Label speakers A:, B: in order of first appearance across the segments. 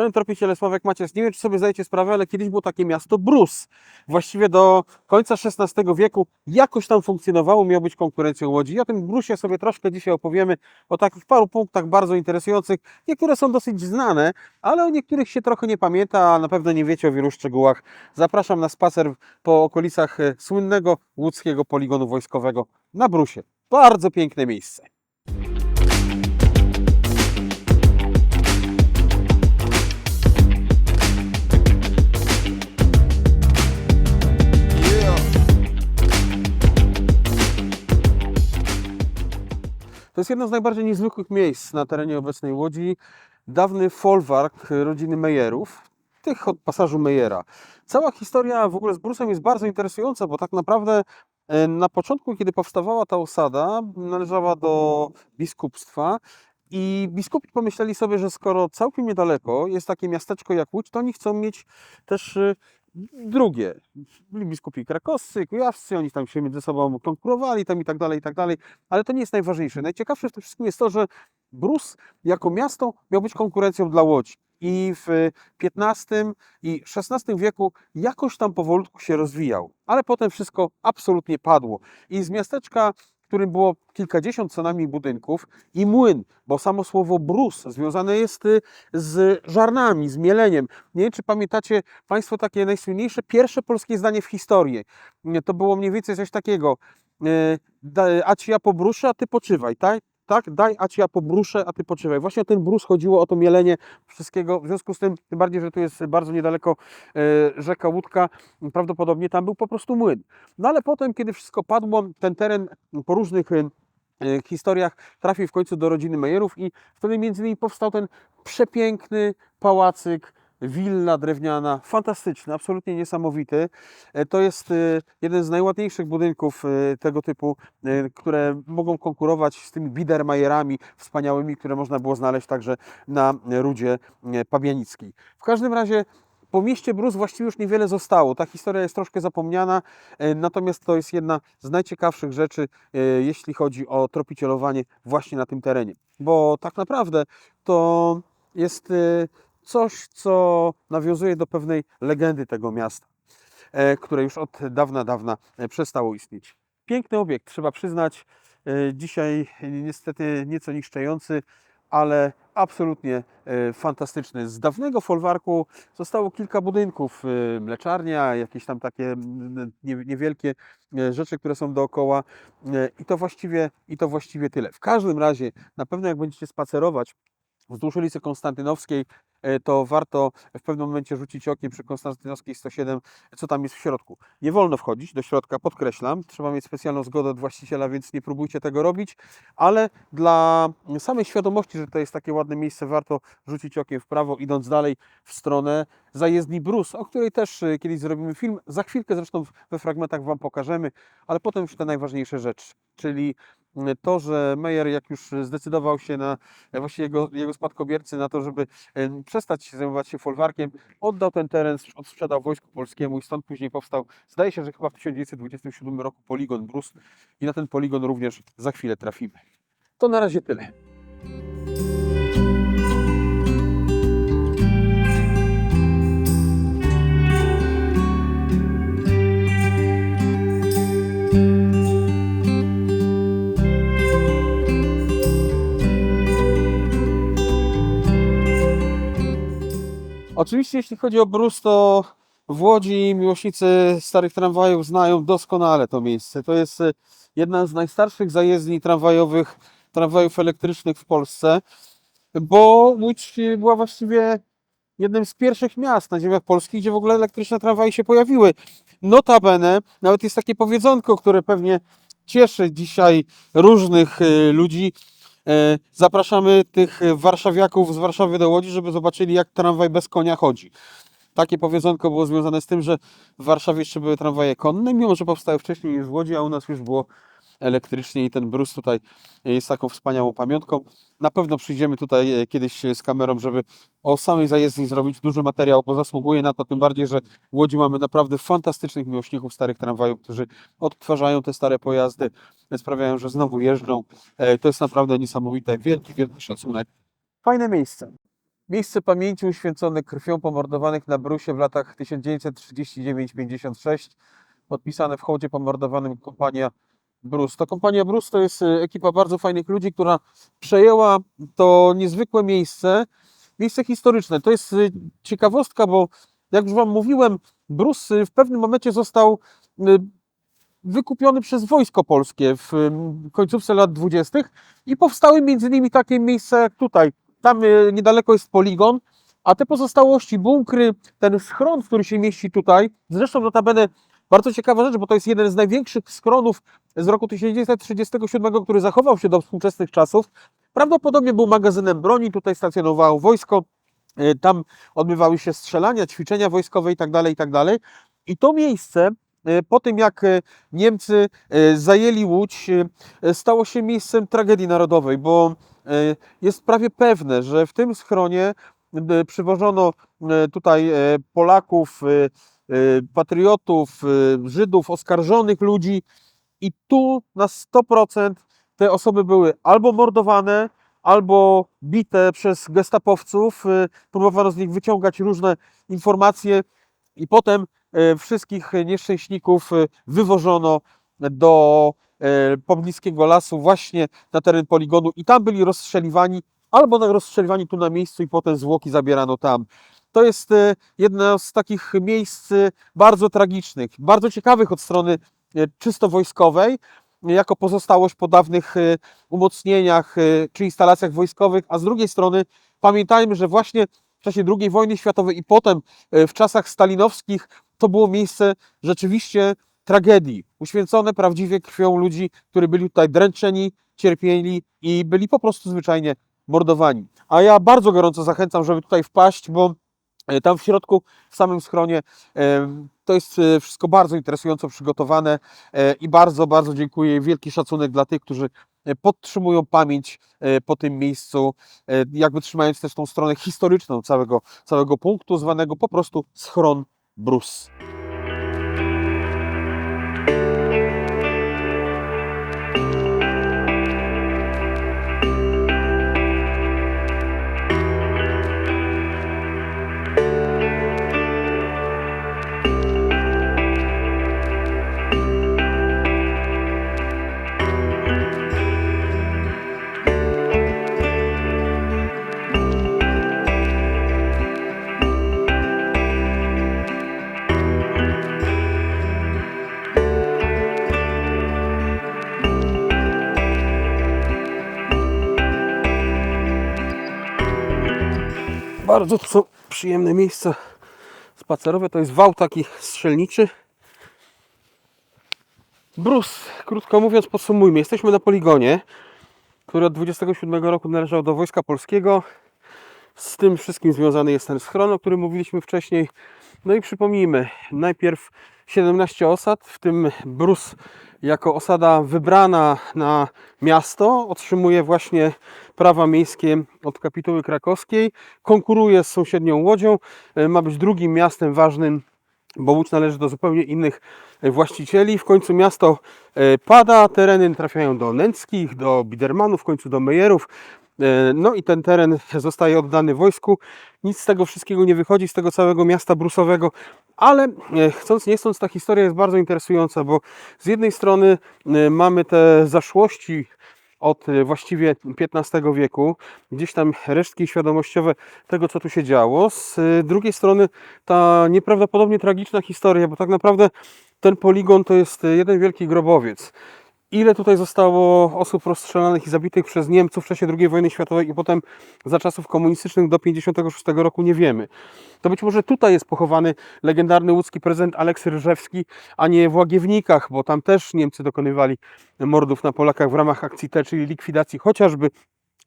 A: Szanowni tropiciele, Sławek Macias, nie wiem, czy sobie zdajecie sprawę, ale kiedyś było takie miasto Brus. Właściwie do końca XVI wieku jakoś tam funkcjonowało, miał być konkurencją Łodzi. I o tym Brusie sobie troszkę dzisiaj opowiemy, o takich paru punktach bardzo interesujących. Niektóre są dosyć znane, ale o niektórych się trochę nie pamięta, a na pewno nie wiecie o wielu szczegółach. Zapraszam na spacer po okolicach e, słynnego łódzkiego poligonu wojskowego na Brusie. Bardzo piękne miejsce. To jest jedno z najbardziej niezwykłych miejsc na terenie obecnej Łodzi. Dawny folwark rodziny Mejerów, tych od pasażu Mejera. Cała historia w ogóle z Brusem jest bardzo interesująca, bo tak naprawdę e, na początku, kiedy powstawała ta osada, należała do biskupstwa i biskupi pomyśleli sobie, że skoro całkiem niedaleko jest takie miasteczko jak Łódź, to oni chcą mieć też e, drugie. Byli biskupi krakowscy, kujawscy, oni tam się między sobą konkurowali tam i tak dalej, i tak dalej, ale to nie jest najważniejsze. Najciekawsze w tym wszystkim jest to, że Brus jako miasto miał być konkurencją dla Łodzi. I w XV i XVI wieku jakoś tam powolutku się rozwijał, ale potem wszystko absolutnie padło. I z miasteczka, którym było kilkadziesiąt co najmniej budynków i młyn, bo samo słowo brus związane jest y, z żarnami, z mieleniem. Nie wiem, czy pamiętacie Państwo takie najsłynniejsze pierwsze polskie zdanie w historii. To było mniej więcej coś takiego. y, A ci ja pobruszę, a ty poczywaj, tak? Tak, daj, a ci ja pobruszę, a ty poczywaj. Właśnie o ten brus chodziło, o to mielenie wszystkiego. W związku z tym, tym bardziej, że tu jest bardzo niedaleko e, rzeka Łódka, prawdopodobnie tam był po prostu młyn. No ale potem, kiedy wszystko padło, ten teren po różnych e, e, historiach trafił w końcu do rodziny Mejerów i wtedy między innymi powstał ten przepiękny pałacyk, willa drewniana, fantastyczny, absolutnie niesamowity. E, To jest e, jeden z najładniejszych budynków e, tego typu, które mogą konkurować z tymi Biedermajerami wspaniałymi, które można było znaleźć także na Rudzie Pabianickiej. W każdym razie po mieście Brus właściwie już niewiele zostało. Ta historia jest troszkę zapomniana, natomiast to jest jedna z najciekawszych rzeczy, jeśli chodzi o tropicielowanie właśnie na tym terenie. Bo tak naprawdę to jest coś, co nawiązuje do pewnej legendy tego miasta, e, które już od dawna, dawna e, przestało istnieć. Piękny obiekt, trzeba przyznać. e, Dzisiaj niestety nieco niszczejący, ale absolutnie fantastyczny. Z dawnego folwarku zostało kilka budynków, mleczarnia, jakieś tam takie nie- niewielkie rzeczy, które są dookoła i to właściwie, i to właściwie tyle. W każdym razie, na pewno jak będziecie spacerować wzdłuż ulicy Konstantynowskiej, to warto w pewnym momencie rzucić okiem przy Konstantynowskiej 107, co tam jest w środku. Nie wolno wchodzić do środka, podkreślam, trzeba mieć specjalną zgodę od właściciela, więc nie próbujcie tego robić, ale dla samej świadomości, że to jest takie ładne miejsce, warto rzucić okiem w prawo, idąc dalej w stronę zajezdni Brus, o której też e, kiedyś zrobimy film. Za chwilkę zresztą we fragmentach Wam pokażemy, ale potem już te najważniejsze rzeczy, czyli to, że Meyer jak już zdecydował się na, e, właściwie jego, jego spadkobiercy na to, żeby e, przestać zajmować się folwarkiem, oddał ten teren, sprz- odsprzedał Wojsku Polskiemu i stąd później powstał, zdaje się, że chyba w 1927 roku poligon Brus i na ten poligon również za chwilę trafimy. To na razie tyle. Oczywiście, jeśli chodzi o Brus, to w Łodzi miłośnicy starych tramwajów znają doskonale to miejsce. To jest e, jedna z najstarszych zajezdni tramwajowych, tramwajów elektrycznych w Polsce, bo Łódź e, była właściwie jednym z pierwszych miast na ziemiach polskich, gdzie w ogóle elektryczne tramwaje się pojawiły. Notabene, nawet jest takie powiedzonko, które pewnie cieszy dzisiaj różnych e, ludzi. E, Zapraszamy tych warszawiaków z Warszawy do Łodzi, żeby zobaczyli, jak tramwaj bez konia chodzi. Takie powiedzonko było związane z tym, że w Warszawie jeszcze były tramwaje konne, mimo że powstały wcześniej niż w Łodzi, a u nas już było elektrycznie i ten brus tutaj jest taką wspaniałą pamiątką. Na pewno przyjdziemy tutaj e, kiedyś z kamerą, żeby o samej zajezdni zrobić duży materiał, bo zasługuje na to, tym bardziej, że w Łodzi mamy naprawdę fantastycznych miłośników starych tramwajów, którzy odtwarzają te stare pojazdy, sprawiają, że znowu jeżdżą. E, To jest naprawdę niesamowite. Wielki, wielki szacunek. Fajne miejsce. Miejsce pamięci uświęcone krwią pomordowanych na Brusie w latach 1939-56. Podpisane w hołdzie pomordowanym kompania Brus. To kompania Brus to jest e, ekipa bardzo fajnych ludzi, która przejęła to niezwykłe miejsce, miejsce historyczne. To jest e, ciekawostka, bo jak już Wam mówiłem, Brus e, w pewnym momencie został wykupiony przez Wojsko Polskie w końcówce lat 20. i powstały między innymi takie miejsca jak tutaj. Tam niedaleko jest poligon, a te pozostałości, bunkry, ten schron, który się mieści tutaj, zresztą notabene bardzo ciekawa rzecz, bo to jest jeden z największych schronów z roku 1937, który zachował się do współczesnych czasów. Prawdopodobnie był magazynem broni, tutaj stacjonowało wojsko, e, tam odbywały się strzelania, ćwiczenia wojskowe itd., itd. I to miejsce e, po tym jak e, Niemcy zajęli Łódź, stało się miejscem tragedii narodowej, bo jest prawie pewne, że w tym schronie przywożono tutaj Polaków, patriotów, e, Żydów, oskarżonych ludzi i tu na 100% te osoby były albo mordowane, albo bite przez gestapowców. e, Próbowano z nich wyciągać różne informacje i potem wszystkich nieszczęśników wywożono do pobliskiego lasu, właśnie na teren poligonu i tam byli rozstrzeliwani, albo rozstrzeliwani tu na miejscu i potem zwłoki zabierano tam. To jest e, jedno z takich miejsc e, bardzo tragicznych, bardzo ciekawych od strony e, czysto wojskowej, jako pozostałość po dawnych umocnieniach czy instalacjach wojskowych, a z drugiej strony pamiętajmy, że właśnie w czasie II wojny światowej i potem w czasach stalinowskich to było miejsce rzeczywiście tragedii, uświęcone prawdziwie krwią ludzi, którzy byli tutaj dręczeni, cierpieli i byli po prostu zwyczajnie mordowani. A ja bardzo gorąco zachęcam, żeby tutaj wpaść, bo tam w środku, w samym schronie, e, to jest e, wszystko bardzo interesująco przygotowane e, i bardzo, bardzo dziękuję. Wielki szacunek dla tych, którzy e, podtrzymują pamięć e, po tym miejscu, e, jakby trzymając też tą stronę historyczną całego, całego punktu, zwanego po prostu schron Brus. Bardzo to są przyjemne miejsca spacerowe. To jest wał taki strzelniczy. Brus, krótko mówiąc, podsumujmy. Jesteśmy na poligonie, który od 27 roku należał do Wojska Polskiego. Z tym wszystkim związany jest ten schron, o którym mówiliśmy wcześniej. No i przypomnijmy, najpierw 17 osad, w tym Brus jako osada wybrana na miasto otrzymuje właśnie prawa miejskie od kapituły krakowskiej, konkuruje z sąsiednią Łodzią, e, ma być drugim miastem ważnym, bo Łódź należy do zupełnie innych e, właścicieli. W końcu miasto e, pada, tereny trafiają do Nęckich, do Bidermanów, w końcu do Mejerów. E, No i ten teren zostaje oddany wojsku. Nic z tego wszystkiego nie wychodzi, z tego całego miasta brusowego, ale chcąc nie chcąc, ta historia jest bardzo interesująca, bo z jednej strony mamy te zaszłości od e, właściwie XV wieku, gdzieś tam resztki świadomościowe tego, co tu się działo. Z e, drugiej strony ta nieprawdopodobnie tragiczna historia, bo tak naprawdę ten poligon to jest e, jeden wielki grobowiec. Ile tutaj zostało osób rozstrzelanych i zabitych przez Niemców w czasie II wojny światowej i potem za czasów komunistycznych do 1956 roku nie wiemy. To być może tutaj jest pochowany legendarny łódzki prezydent Aleksy Ryżewski, a nie w Łagiewnikach, bo tam też Niemcy dokonywali mordów na Polakach w ramach akcji T, czyli likwidacji chociażby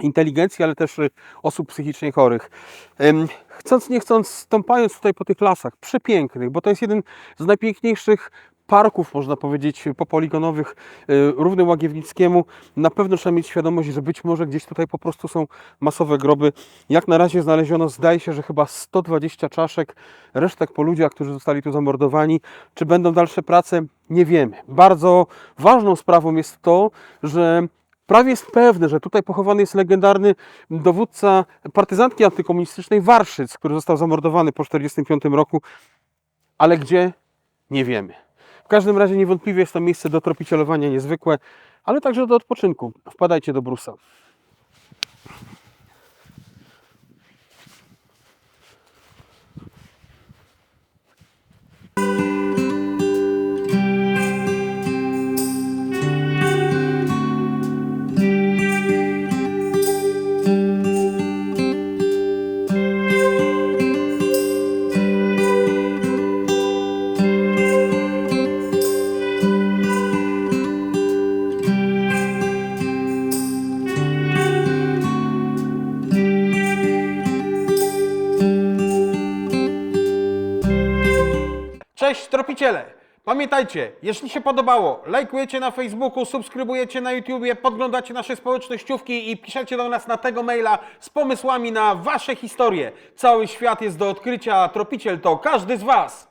A: inteligencji, ale też y, osób psychicznie chorych. Chcąc nie chcąc, stąpając tutaj po tych lasach, przepięknych, bo to jest jeden z najpiękniejszych parków, można powiedzieć, popoligonowych y, równy Łagiewnickiemu, na pewno trzeba mieć świadomość, że być może gdzieś tutaj po prostu są masowe groby. Jak na razie znaleziono, zdaje się, że chyba 120 czaszek, resztek po ludziach, którzy zostali tu zamordowani. Czy będą dalsze prace? Nie wiemy. Bardzo ważną sprawą jest to, że Prawie jest pewne, że tutaj pochowany jest legendarny dowódca partyzantki antykomunistycznej Warszyc, który został zamordowany po 1945 roku, ale gdzie? Nie wiemy. Każdym razie niewątpliwie jest to miejsce do tropicielowania niezwykłe, ale także do odpoczynku. Wpadajcie do Brusa. Cześć tropiciele! Pamiętajcie, jeśli się podobało, lajkujecie na Facebooku, subskrybujecie na YouTubie, podglądacie nasze społecznościówki i piszecie do nas na tego maila z pomysłami na wasze historie. Cały świat jest do odkrycia, a tropiciel to każdy z was.